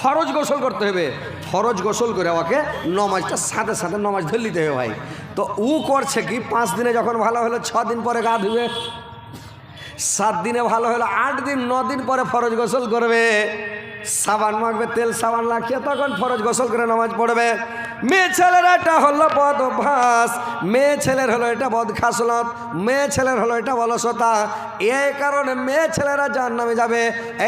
ফরজ গোসল করতে হবে। ফরজ গোসল করে আমাকে নমাজটা সাথে সাথে নমাজ ধরে নিতে হবে ভাই। তো ও করছে কি, পাঁচ দিনে যখন ভালো হলো, ছ দিন পরে গা ধুবে সাত দিনে ভালো হলো, আট দিন, ন দিন পরে ফরজ গোসল করবে। সাবান মাখবে, তেল সাবান লাখিয়ে তখন ফরজ গোসল করে নামাজ পড়বে। মেয়ে ছেলের এটা হলো বদ অভ্যাস। মেয়ে ছেলের হলো এটা বদ খাসলত। মেয়ে ছেলের হলো এটা বলসতা এই কারণে মেয়ে ছেলেরা যার নামে যাবে।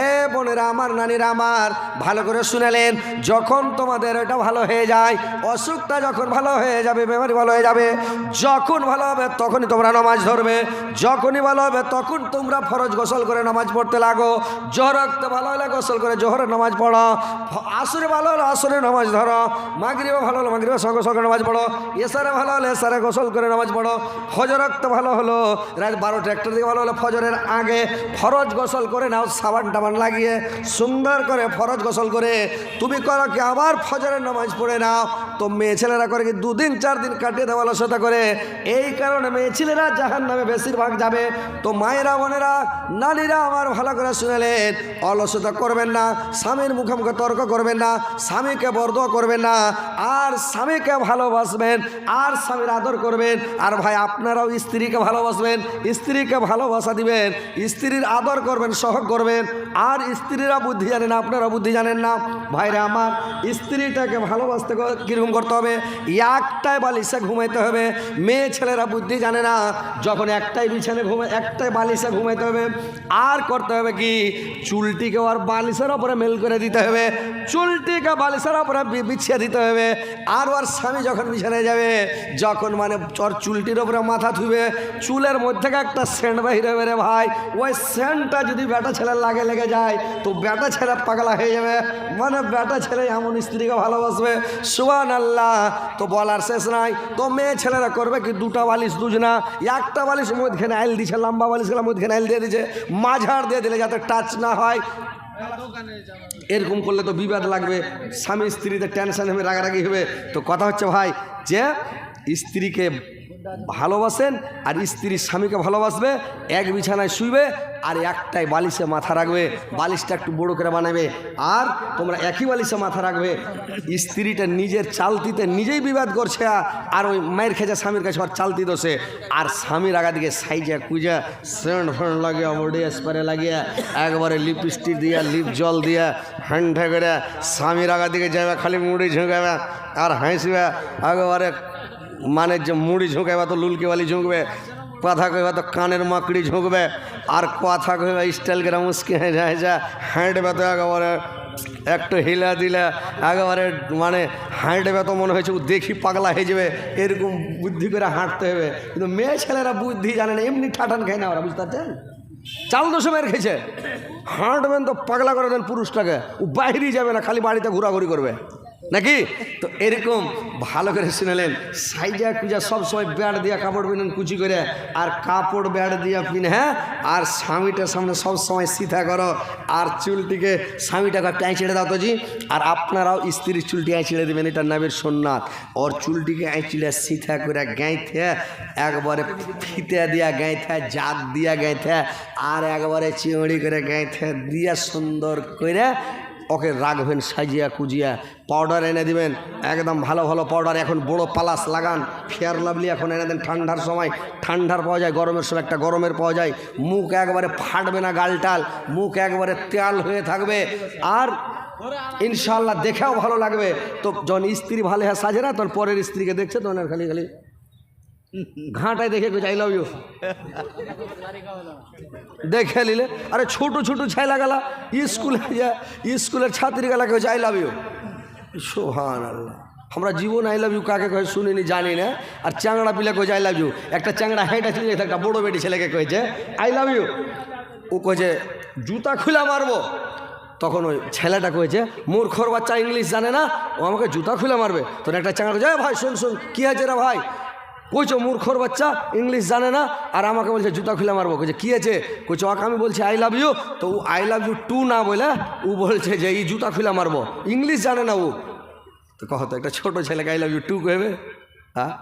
এ বোনেরা, আমার নানিরা আমার, ভালো করে শুনেলেন, যখন তোমাদের এটা ভালো হয়ে যায়, অসুখটা যখন ভালো হয়ে যাবে, বেমারি ভালো হয়ে যাবে, যখন ভালো হবে, তখনই তোমরা নামাজ ধরবে। যখনই ভালো হবে, তখন তোমরা ফরজ গোসল করে নামাজ পড়তে লাগো। জোহর রক্ত ভালো হলে গোসল করে জোহরের নামাজ পড়ো। আসরে ভালো হলে আসরে নামাজ ধরো। মাগরিবে ভালো হলে মাগরিবে সঙ্গে সঙ্গে নামাজ পড়ো। এসারে ভালো হলে এসারে গোসল করে নামাজ পড়ো। ফজর রক্ত ভালো হলো, রাত বারোটা একটা দিকে ভালো হলে, ফজরের আগে ফরজ গোসল করে নাও, সাবান টাবান লাগিয়ে, সুন্দর করে ফরজ গোসল করে, তুমি করো কি আবার ফজরের নামাজ পড়ে নাও। তো মেয়ে ছেলেরা করে কি দুদিন চার দিন কাটিয়ে দেওয়া অলসতা করে। এই কারণে মেয়ে ছেলেরা জাহান নামে বেশিরভাগ যাবে। তো মায়েরা, বোনেরা নারীরা আমার ভালো করে শুনেলেন, অলসতা করবেন না, স্বামীর মুখে মুখে তর্ক করবেন না, স্বামীকে বর্দ করবেন না। আর স্বামীকে ভালোবাসবেন, আর স্বামীর আদর করবেন, আর ভাই আপনারাও স্ত্রীকে ভালোবাসবেন, স্ত্রীকে ভালোবাসা দিবেন, স্ত্রীর আদর করবেন, সহগ করবেন, আর স্ত্রীরা বুদ্ধি জানেন আপনারা বুদ্ধি জানেন না। ভাইরা আমার, স্ত্রীটাকে ভালোবাসতে কীরকম করতে হবে? একটাই বালিশে ঘুমাইতে হবে। মেয়ে ছেলেরা বুদ্ধি জানে না, যখন একটাই বিছানে ঘুমে, একটাই বালিশে ঘুমাইতে হবে, আর করতে হবে কি? চুলটিকে আর বালিশের ওপরে মেল করে দিতে হবে, চুলটিকে বালিশের ওপরে বিছিয়ে দিতে হবে। আর ওর স্বামী যখন বিছানায় যাবে, যখন মানে চর চুলটির ওপরে মাথা ধুবে চুলের মধ্যে একটা সেন্ট বাহির হবে রে ভাই। ওই সেন্টটা যদি বেটা ছেলের লাগে লেগে যায়, তো বেটা ছেলে পাগলা হয়ে যাবে। মানে বেটা ছেলে এমন স্ত্রীকে ভালোবাসবে। সুবান আল্লাহ তো বলার শেষ নাই। তো মেয়ে ছেলেরা করবে কি? দুটা বালিশ দুজনা, একটা বালিশ মধ্যখানে আইল দিছে, লম্বা বালিশ গেলে মধ্যখানে আইল দিয়ে দিছে, মাঝার দিয়ে দিলে যাতে টাচ না হয়। এরকম করলে তো বিবাদ লাগবে। স্বামী স্ত্রীতে টেনশন হবে, রাগারাগি হবে। তো কথা হচ্ছে ভাই যে স্ত্রীকে ভালোবাসেন আর স্ত্রী স্বামীকে ভালোবাসবে, এক বিছানায় শুইবে আর একটাই বালিশে মাথা রাখবে, বালিশটা একটু বড় করে বানাবে। আর তোমরা একই বালিশে মাথা রাখবে। স্ত্রীটা নিজের চালতিতে নিজেই বিবাদ করছে আর- ওই মায়ের খেজা স্বামীর কাছে আর চালতি দোষে আর স্বামীর আগা দিকে সাইজা কুজা সেন্ট ফেন্ট লাগিয়ে বডি স্প্রে লাগিয়ে, একবারে লিপস্টিক দিয়া, লিপ জল দিয়া হ্যান্ডে করে স্বামীর আগা দিকে যাবে খালি মুড়ি ঝুঁকাবে আর হাসবে। একবারে মানে যে মুড়ি ঝুঁকাবে তো লুলকি বালি ঝুঁকবে কথা কইবা তো কানের মাকড়ি ঝুঁকবে, আর কথা কইবা স্টাইল করে মুসকে হেঁচা হেঁচা হাঁটবে তো একেবারে একটু হিলা দিলে, একেবারে মানে হাঁটবে তো মনে হয়েছে ও দেখি পাগলা হয়ে যাবে, এরকম বুদ্ধি করে হাঁটতে হবে। কিন্তু মেয়ে ছেলেরা বুদ্ধি জানে না, এমনি ঠাটান খায় না ওরা, বুঝতে পারছেন? চাল দোষে মেরে খেয়েছে। হাঁটবেন তো পাগলা করে দেন পুরুষটাকে, ও বাইরেই যাবে না, খালি বাড়িতে ঘোরাঘুরি করবে। নাকি? তো এরকম ভালো করে শুনেলেন সাইজা কুজা সব সময় ব্যাট দিয়া কাপড় পিনেন, কুচি করে, আর কাপড় ব্যাট দিয়া পিনে হ্যাঁ? আর স্বামীটার সামনে সবসময় সিধা করো, আর চুলটিকে স্বামীটাকে টাই ছেড়ে দাও তো জি, আর আপনারাও স্ত্রীর চুলটি আই ছেড়ে দেবেন এটা নামের সোননাথ। ওর চুলটিকে আই চিড়ে সিধা করে গাঁইতে একবারে ফিতে দিয়া গাঁইতে জাত দিয়া গাঁইতে আর একবারে চিংড়ি করে গাঁইতে দিয়া সুন্দর করে ওকে রাখবেন, সাজিয়া কুজিয়া পাউডার এনে দিবেন। একদম ভালো ভালো পাউডার এখন বড় পালাস লাগান। ফেয়ার লাভলি এখন এনে দেন ঠান্ডার সময়। ঠান্ডার পাওয়া যায়, গরমের সময় একটা গরমের পাওয়া যায়। মুখ একবারে ফাটবে না গালটাল মুখ একবারে তেল হয়ে থাকবে। আর ইনশাল্লাহ দেখেও ভালো লাগবে। তো যখন স্ত্রী ভালো হ্যাঁ সাজে না, তখন পরের স্ত্রীকে দেখছে, তখন খালি খালি ঘাটায় দেখে কইছে আই লাভ ইউ দেখে নিলে, আরে ছোট ছোট ছাইলা গেলা স্কুলে যা, স্কুলের ছাত্রী গেলা কইছে আই লাভ ইউ সোহান আল্লাহ আমরা জীবন আই লাভ ইউ কাকে কয়ে শুনিনি, জানি না। আর চ্যাংড়া পিলে কইছে আই লাভ ইউ একটা চ্যাংড়া হেঁটে যেতে একটা বড় বেটি ছেলেকে কয়েছে আই লাভ ইউ ও কয়েছে জুতা খুলে মারবো? তখন ওই ছেলেটা কয়েছে মূর্খর বাচ্চা ইংলিশ জানে না, ও আমাকে জুতা খুলে মারবে। তোর একটা চাঙা যায় ভাই, শোন শোন, কী আছে রে ভাই? কইছো মূর্খর বাচ্চা, ইংলিশ জানে না, আর আমাকে বলছে, জুতা খুলে মারবো। কইছে, কী আছে? কইছো ওকে আমি বলছি আই লাভ ইউ তো ও আই লাভ ইউ টু না বলে, ও বলছে যে, এই জুতা খুলে মারবো। ইংলিশ জানে না ও। তো কহ তো, একটা ছোটো ছেলেকে আই লাভ ইউ টু কহবে হ্যাঁ?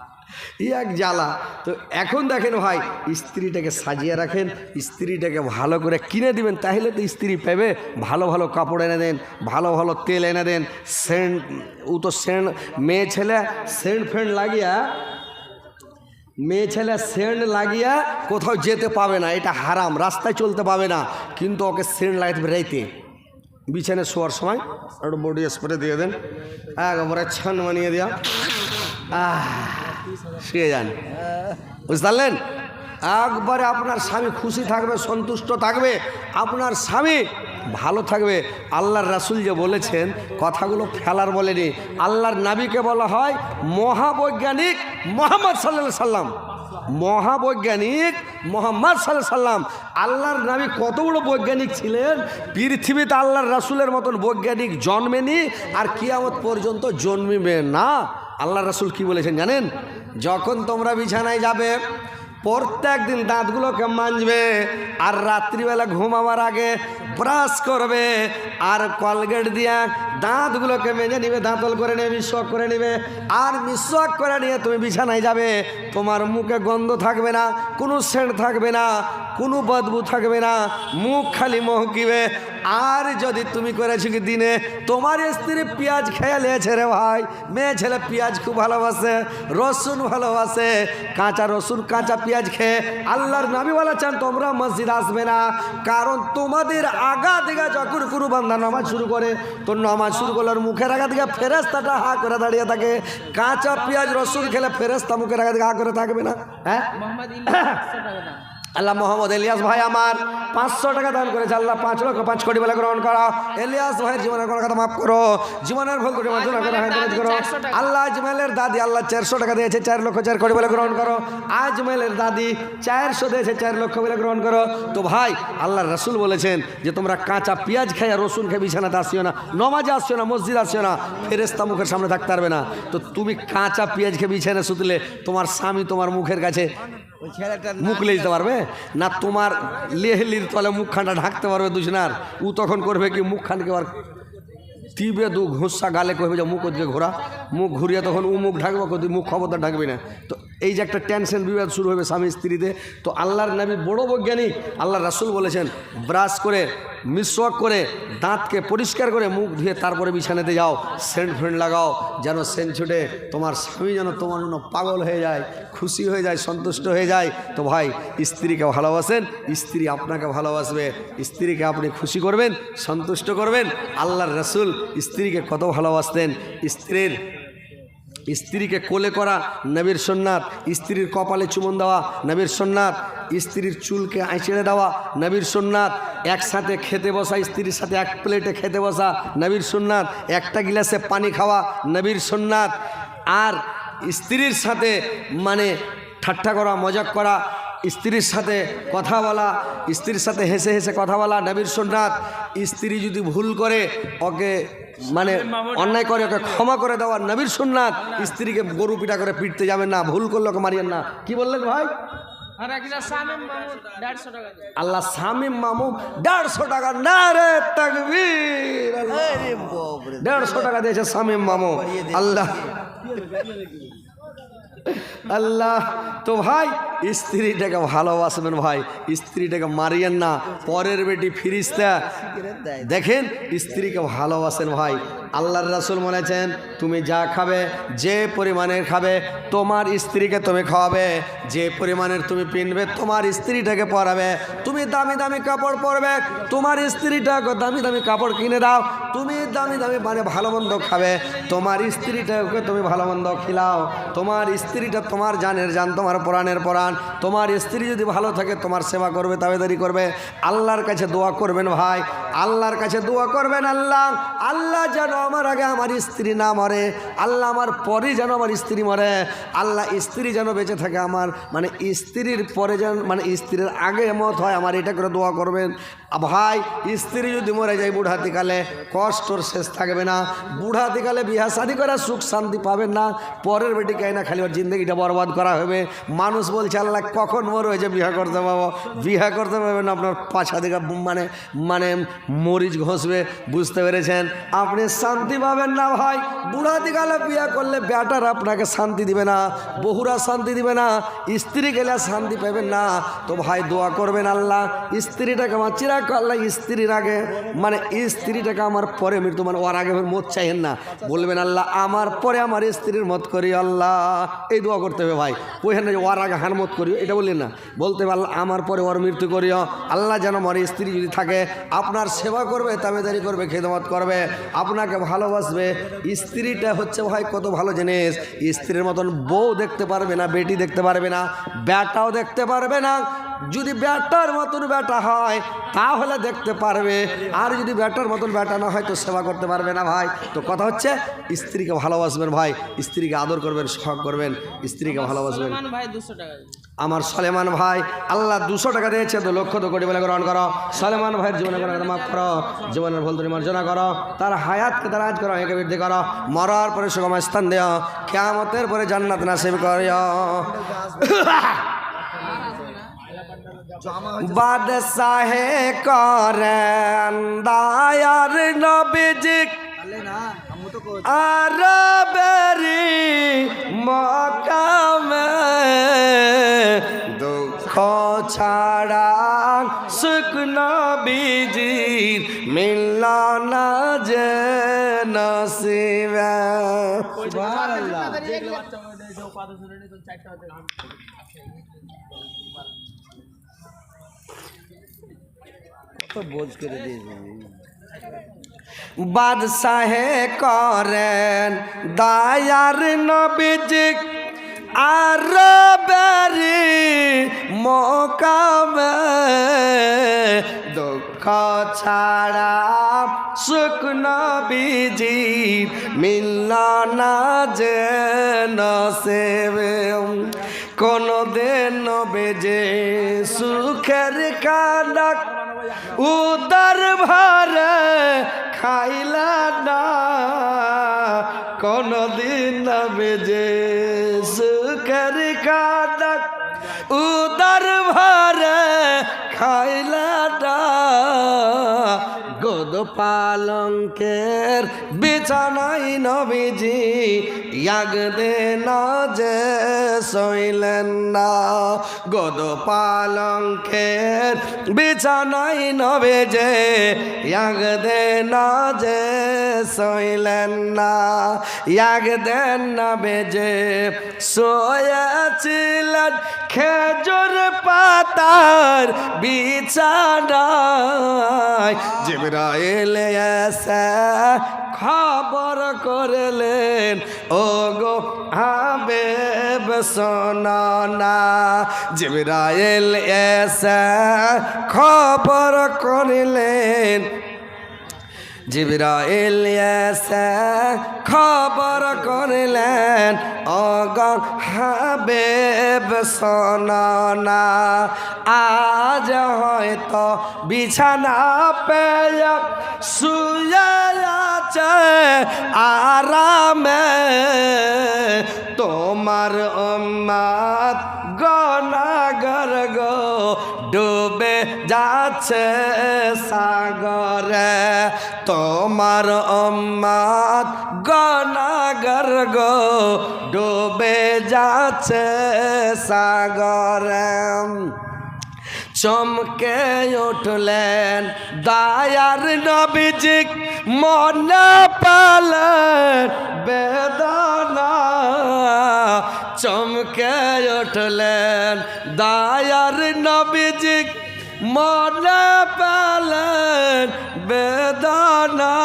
ই এক জ্বালা। তো এখন দেখেন ভাই, স্ত্রীটাকে সাজিয়ে রাখেন, স্ত্রীটাকে ভালো করে কিনে দিবেন, তাহলে তো স্ত্রী পাবে। ভালো ভালো কাপড় এনে দেন, ভালো ভালো তেল এনে দেন, সেন্ট ও তো সেন্ট, মেয়ে ছেলে, সেন্ট ফেন্ট লাগিয়া মেয়ে ছেলে সেন্ট লাগিয়া কোথাও যেতে পাবে না, এটা হারাম, রাস্তায় চলতে পাবে না, কিন্তু ওকে সেন্ট লাগাতে বেড়াইতে বিছানে শোয়ার সময়, একটু বডি স্প্রে দিয়ে দেন, একবারে ছান বানিয়ে দেওয়া শুয়ে যান। বুঝতে পারলেন? একবারে আপনার স্বামী খুশি থাকবে, সন্তুষ্ট থাকবে, আপনার স্বামী ভালো থাকবে। আল্লাহর রাসুল যে বলেছেন, কথাগুলো ফেলার বলেনি। আল্লাহর নাবিকে বলা হয় মহাবৈজ্ঞানিক মোহাম্মদ সাল্লা সাল্লাম। মহাবৈজ্ঞানিক মোহাম্মদ সাল্লাহ সাল্লাম। আল্লাহর নামে কত বড় বৈজ্ঞানিক ছিলেন? পৃথিবীতে আল্লাহর রাসুলের মতন বৈজ্ঞানিক জন্মেনি আর কিয়ামত পর্যন্ত জন্মিবে না। আল্লাহ রাসুল কি বলেছেন জানেন? যখন তোমরা বিছানায় যাবে প্রত্যেক দিন দাঁতগুলোকে মাজবে আর রাত্রিবেলা ঘুমাবার আগে ব্রাশ করবে আর কলগেট দিয়া দাঁতগুলোকে মেজে নিবে, দাঁতল করে নিয়ে বিশ্বাস করে নিবে। আর বিশ্বাস করে নিয়ে তুমি বিছানায় যাবে, তোমার মুখে গন্ধ থাকবে না, কোনো সেন্ট থাকবে না, কোনো বদবু থাকবে না, মুখ খালি মহকিবে। আর যদি তুমি করেছ কি দিনে? তোমার স্ত্রী পেঁয়াজ খেয়ে লিয়েছে রে ভাই। মেয়ে ছেলে পেঁয়াজ খুব ভালোবাসে, রসুন ভালোবাসে, কাঁচা রসুন, কাঁচা পেঁয়াজ খেয়ে আল্লাহর নাবি বলা চান তোমরা মসজিদ আসবে না। কারণ তোমাদের আগা দিকে যখন কোনো বান্ধা নামাজ শুরু করে, তো নামাজ শুরু করলে ওর মুখের আগা দিকে ফেরেস্তাটা হা করে দাঁড়িয়ে থাকে। কাঁচা পেঁয়াজ, রসুন খেলে ফেরেস্তা মুখের আগা দিকে হা করে থাকবে না? হ্যাঁ? আল্লাহ মোহাম্মদ এলিয়াস ভাই আমার পাঁচশো টাকা দান করেছে আল্লাহ পাঁচ লক্ষ পাঁচ কোটি বলে গ্রহণ করো। এলিয়াস ভাইয়ের জীবনের কোনো কথা মাফ করো জীবনের ভুল কোটি মার্জনা করো হাজার করো। আল্লাহ আজমেলের দাদি আল্লাহ চারশো টাকা দিয়েছে চার লক্ষ চার কোটি বলে গ্রহণ করো। আজমেলের দাদি চারশো দিয়েছে চার লক্ষ বলে গ্রহণ করো। তো ভাই আল্লাহ রসুল বলেছেন যে তোমরা কাঁচা পেঁয়াজ খাইয়া রসুন খেয়ে বিছানাতে আসিও না নমাজে আসিও না মসজিদ আসিও না ফেরেস্তা মুখের সামনে থাকতে পারবে না। তো তুমি কাঁচা পেঁয়াজ খেয়ে বিছানা শুতলে তোমার স্বামী তোমার মুখের কাছে মুখ লে দিতে পারবে? না তোমার লেহলির তলে মুখখানটা ঢাকতে পারবে দুজনার? ও তখন করবে কি মুখখানকে আবার টিবে দু ঘোষা গালে কহবে যে মুখ ওদিকে ঘোরা। মুখ ঘুরিয়ে তখন ও মুখ ঢাকবে কদি মুখ খবরদার ঢাকবে না। তো এই যে একটা টেনশন বিবাদ শুরু হবে স্বামী স্ত্রীতে তো আল্লাহর নবী বড় বৈজ্ঞানিক আল্লাহ রাসুল বলেছেন ব্রাশ করে মিসওয়াক করে দাঁতকে পরিষ্কার করে মুখ ধুয়ে তারপরে বিছানাতে যাও, সেন্ট ফ্রেন্ট লাগাও, যেন সেন্ট ছুটে তোমার স্বামী যেন তোমার জন্য পাগল হয়ে যায়, খুশি হয়ে যায়, সন্তুষ্ট হয়ে যায়। তো ভাই, স্ত্রীকে ভালোবাসেন, স্ত্রী আপনাকে ভালোবাসবে, স্ত্রীকে আপনি খুশি করবেন, সন্তুষ্ট করবেন। আল্লাহর রসুল স্ত্রীকে কত ভালোবাসতেন? স্ত্রীর স্ত্রীকে কোলে করা নবীর সোননাথ স্ত্রীর কপালে চুমন দেওয়া নবীর সোননাথ স্ত্রীর চুলকে আঁচড়ে দেওয়া নবীর সোননাথ একসাথে খেতে বসা স্ত্রীর সাথে এক প্লেটে খেতে বসা নবীর সোননাথ একটা গিলাসে পানি খাওয়া নবীর সোননাথ আর স্ত্রীর সাথে মানে ঠাট্টা করা, মজাক করা স্ত্রীর সাথে কথা বলা স্ত্রীর সাথে হেসে হেসে কথা বলা নবীর সোননাথ স্ত্রী যদি ভুল করে ওকে মানে অন্যায় করে ওকে ক্ষমা করে দেওয়া নবীর সোননাথ স্ত্রীকে গরু পিটা করে পিটতে যাবেন না ভুল করলে ওকে মারিয়েন না। কি বললেন ভাই? আল্লাহ সামিম মামু দেড়শো টাকা না রে তাকবীর। দেড়শো টাকা দিয়েছে সামিম মামু আল্লাহ। আল্লাহ, তো ভাই, স্ত্রীটাকে ভালোবাসবেন ভাই, স্ত্রীটাকে মারিয়েন না, পরের বেটি ফিরিস্তা। দেখেন, স্ত্রীকে ভালোবাসেন ভাই। আল্লাহর রাসুল বলেছেন, তুমি যা খাবে, যে পরিমাণের খাবে, তোমার স্ত্রীকে তুমি খাওয়াবে। যে পরিমাণের তুমি পিনবে, তোমার স্ত্রীটাকে পরাবে। তুমি দামি দামি কাপড় পরবে, তোমার স্ত্রীটাকে দামি দামি কাপড় কিনে দাও। তুমি দামি দামি মানে ভালো মন্দ খাবে। তোমার স্ত্রীটাকে তুমি ভালো মন্দ খিলাও। তোমার স্ত্রীটা তোমার জানের জান, তোমার পরাণের পরাণ। তোমার স্ত্রী যদি ভালো থাকে, তোমার সেবা করবে তাবেদারি করবে। আল্লাহর কাছে দোয়া করবেন ভাই। আল্লাহর কাছে দোয়া করবেন আল্লাহ। আল্লাহ যেন আমার আগে আমার স্ত্রী না মরে, আল্লাহ আমার পরে যেন আমার স্ত্রী মরে, আল্লাহ স্ত্রী যেন বেঁচে থাকে আমার মানে স্ত্রীর পরে যেন মানে স্ত্রীর আগে মত হয়, আমার এটা করে দোয়া করবেন। ভাই, স্ত্রী যদি মরে যায় বুড়াতিকালে কষ্টর শেষ থাকবে না। বুড়াতিকালে বিহা শাদি করে সুখ শান্তি পাবেন না। পরের বেটিকে না খালি ওর জিন্দগিটা বরবাদ করা হবে। মানুষ বলছে, আল্লাহ কখন মর হয়েছে বিহা করতে পাবো? বিহা করতে পারবেন আপনার পাছা দিকে মানে মানে মরিচ ঘষবে, বুঝতে পেরেছেন? আপনি শান্তি পাবেন না ভাই। বুড়া দিগালে বিয়ে করলে বেটার আপনাকে শান্তি দিবে না বহুরা শান্তি দিবে না, স্ত্রী গেলে শান্তি পাবেন না। তো ভাই দোয়া করবেন আল্লাহ, স্ত্রীটাকে আমার চিরাক আল্লাহ, স্ত্রীর আগে মানে স্ত্রীটাকে আমার পরে মৃত্যু মানে ওর আগে মত চাইেন না। বলবেন আল্লাহ, আমার পরে আমার স্ত্রীর মত করি আল্লাহ। এই দোয়া করতে হবে ভাই। ওইখানে ওর আগে হার মত করিও, এটা বললেন না। বলতে হবে আল্লাহ, আমার পরে ওর মৃত্যু করিও। আল্লাহ যেন আমার স্ত্রী যদি থাকে, আপনার সেবা করবে তাবেদারি করবে, খেদমত করবে। আপনাকে ভালোবাসবে। স্ত্রীটা হচ্ছে ভাই কত ভালো জিনিস। স্ত্রীর মতন বউ দেখতে পারবে না, বেটি দেখতে পারবে না, ব্যাটাও দেখতে পারবে না। যদি ব্যাটার মতন ব্যাটা হয়, তাহলে দেখতে পারবে। আর যদি ব্যাটার মতন ব্যাটা না হয়, তো সেবা করতে পারবে না ভাই। তো কথা হচ্ছে, স্ত্রীকে ভালোবাসবেন ভাই, স্ত্রীকে আদর করবেন, শখ করবেন, স্ত্রীকে ভালোবাসবেন। ভাই, দুশো টাকা। আমার সলেমান ভাই, আল্লাহ দুশো টাকা দিয়েছে তো লক্ষ তো কোটি বলে গ্রহণ করো। সলেমান ভাইয়ের জীবনে কোনো মাফ করো, জীবনের ভুল তুমি মার্জনা করো, তার হায়াতকে তার আজ করো, একে বৃদ্ধি করো, মরার পরে সুগম স্থান দিও, কেয়ামতের পরে জান্নাত নাসিব করিও। বাদশাহে করেন দায়ার নবীজিক আরবেরি মকামে। মিলন যে নসিবে বোঝ করে দিয়েছি বাদশাহে করেন দায়ার নবীজিক আর বেরি মোকামে দুঃখ ছাড়া শুকন বীজি মিলল না যে নসেবে। কোনো দিন বেজে সুখের কানক উদর ভরে খাইলা না। কোন দিন বেজে সুখের কানক উদর ভরে খাইলা না। পালঙ্কের বিছানাই নবীজি ইয়াগ দে না যে সইলেন না। গদ পালঙ্কের বিছানাই নবে যে ইয়াগ দে না যে সইলেন না। ইয়াগ দেন না বেজে শোয়াছিলেন খেজুর পাতার বিছানায় জিবরাইল এসে খবর করলেন ও গো হাবেব সোনানা জিবরাইল এসে খবর করলেন জিবরাইল এসে খবর করলেন অগন হাবেব সোনানা আজ হয়তো বিছানা পেয়ে শুয়ে আছে আরামে। তোমার উম্মাদ গনাগর গো ডুবে যাচ্ছে সাগরে। তোমার উম্মাদ গনাগর গো, ডুবে যাচ্ছে সাগরে। চমকে উঠলেন দায়ার নবীজিক মনে পালেন বেদনা। চমকে উঠলেন দায়ার নবীজিক মনে পালেন বেদনা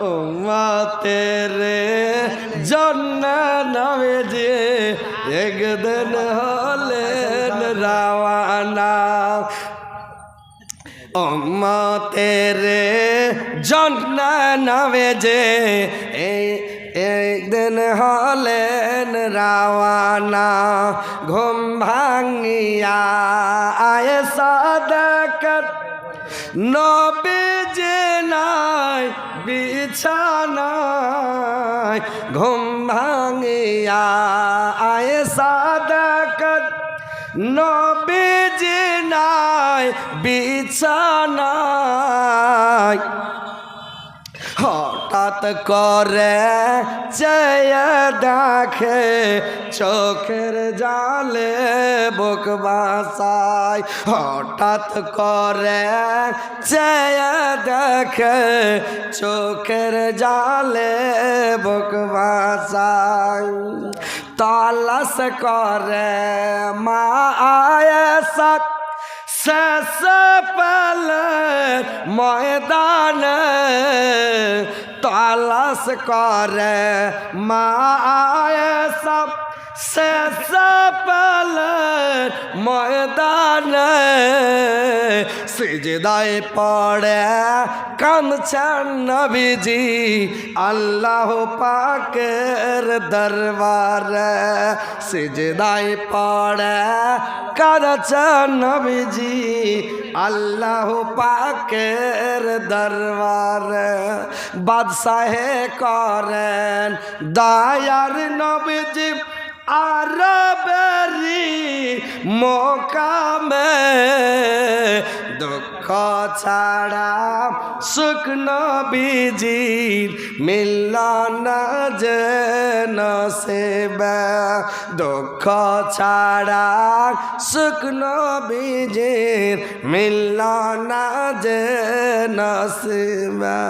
ও মা তেরে জন্য নবে যে একদিন হলেন রাওয়ানা। তেরে জন্য নবে যে এই- একদিন হলেন রাওয়ানা, ঘুম ভাঙিয়া আয় সাদকত। নবীজি নাই বিছানায় ঘুম ভাঙিয়া আয় সাদকত। নবীজি নাই বিছানায় হঠাৎ করে চেয়ে দেখে চোখের জালে বুক বাসায় হঠাৎ করে চেয়ে দেখে চোখের জালে বুক বাসায় তালাস করে মা আয়েশা শেষ পেলে ময়দানে তালাশ করে মা সব শেষ পেলে ময়দানে সিজদায় পড়ে কামছেন নবীজি আল্লাহ পাকের দরবারে সিজদায় পড়ে কাঁদছেন নবীজি আল্লাহ পাকের দরবারে বাদশাহে করেন দায়ার নবীজি আরবেরি মোকামে দুঃখ ছাড়া শুকনো বীজির মিলন যে নসেবে। দুঃখ ছাড়া শুকনো বীজির মিলন যে নসিবে।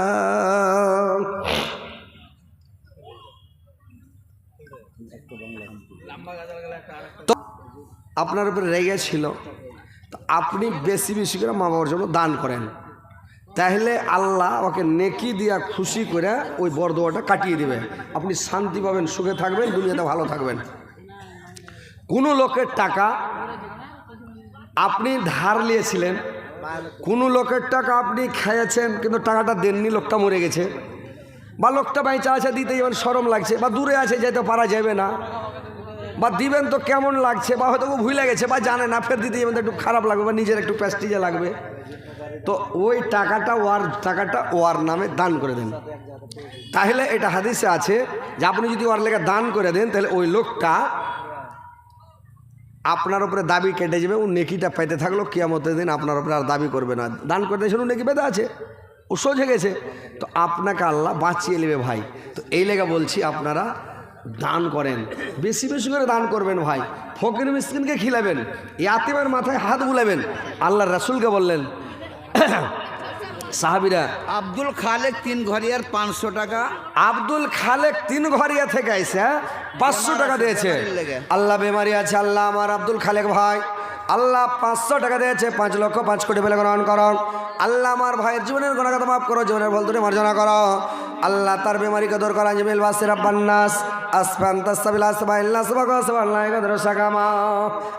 তো আপনার উপরে রেগে ছিল। তো আপনি বেশি বেশি করে মা বাবার জন্য দান করেন। তাহলে আল্লাহ ওকে নেকি দিয়া খুশি করে ওই বরদোয়াটা কাটিয়ে দিবে। আপনি শান্তি পাবেন, সুখে থাকবেন, দুনিয়াতে ভালো থাকবেন। কোনো লোকের টাকা আপনি ধার নিয়েছিলেন, কোনো লোকের টাকা আপনি খেয়েছেন, কিন্তু টাকাটা দেননি, লোকটা মরে গেছে। বা লোকটা বাইচা আছে দিতে যাবেন সরম লাগছে, বা দূরে আছে, যেতে পারা যাবে না। বা দিবেন তো কেমন লাগছে, বা হয়তো ভুলে গেছে বা জানে না ফের দিতে যাবেন তো একটু খারাপ লাগবে, বা নিজের একটু প্যাস্টিজে লাগবে। তো ওই টাকাটা ওয়ার টাকাটা ওয়ার নামে দান করে দেন। তাহলে এটা হাদিসে আছে যে আপনি যদি ওয়ার লেগে দান করে দেন, তাহলে ওই লোকটা আপনার উপরে দাবি কেটে যাবে, ও নেকিটা পেতে থাকল, কিয়ামতের দিন আপনার উপরে আর দাবি করবে না। দান করে দিয়েছেন ও নেকি পেতে আছে, ও সোজে গেছে। তো আপনাকে আল্লাহ বাঁচিয়ে নেবে ভাই। তো এই লেগে বলছি আপনারা দান করেন। বেশি বেশি করে দান করবেন ভাই। ফকির মিসকিনকে খিলাবেন। ইয়াতিমের মাথায় হাত বুলাবেন। আল্লাহ রাসুলকে বললেন সাহাবিরা আব্দুল খালেক তিন ঘরিয়ার পাঁচশো টাকা। আব্দুল খালেক তিন ঘরিয়া থেকে আইসে হ্যাঁ? পাঁচশো টাকা দিয়েছে। আল্লাহ বেমারি আছে আল্লাহ আমার আব্দুল খালেক ভাই। আল্লাহ পাঁচশো টাকা দিয়েছে পাঁচ লক্ষ পাঁচ কোটি বেলা গ্রহণ করো। আল্লাহ আমার ভাইয়ের জীবনের গুণাগত মাফ করো জীবনের ভুল ত্রুটি মার্জনা করো। আল্লাহ তার বেমারিকে দূর করা জিমিল বাসির আব্বান্নাস আসফান তাসাবিল আসবা ইল্লা সাবাকা আসবা আল্লাহ কাদর সাকামা।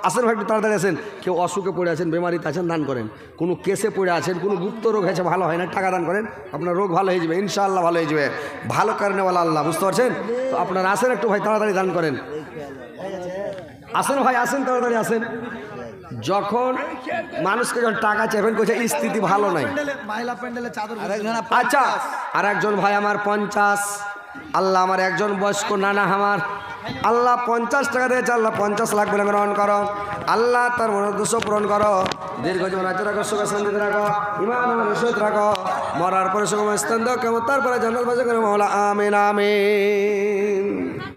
আসেন ভাই, একটু তাড়াতাড়ি আসেন। কেউ অসুখে পড়ে আছেন, বেমারিতে আছেন, দান করেন। কোনো কেসে পড়ে আছেন, কোনো গুপ্ত রোগ হয়েছে, ভালো হয় না, টাকা দান করেন। আপনার রোগ ভালো হয়ে যাবে, ইনশাআল্লাহ ভালো হয়ে যাবে। ভালো কারণে বলা আল্লাহ, বুঝতে পারছেন? তো আপনারা আসেন একটু ভাই, তাড়াতাড়ি দান করেন। আসেন ভাই, আসেন, তাড়াতাড়ি আসেন। যখন মানুষকে যখন টাকা চাইবেন কোথায় স্থিতি ভালো নাই। আচ্ছা আর একজন ভাই আমার পঞ্চাশ। আল্লাহ আমার একজন বয়স্ক নানা আমার। আল্লাহ পঞ্চাশ টাকা দিয়েছে আল্লাহ পঞ্চাশ লাখ বলে গ্রহণ করো। আল্লাহ তার মনোদোষ পূরণ করো। দীর্ঘ জীবন আছে রাখো সুখ শান্তিতে রাখো ইমান অনুসত রাখো। মরার পরে সুখম স্থান দাও কেমন? তারপরে জান্নাত বাজে করে মৌলা আমিন আমিন।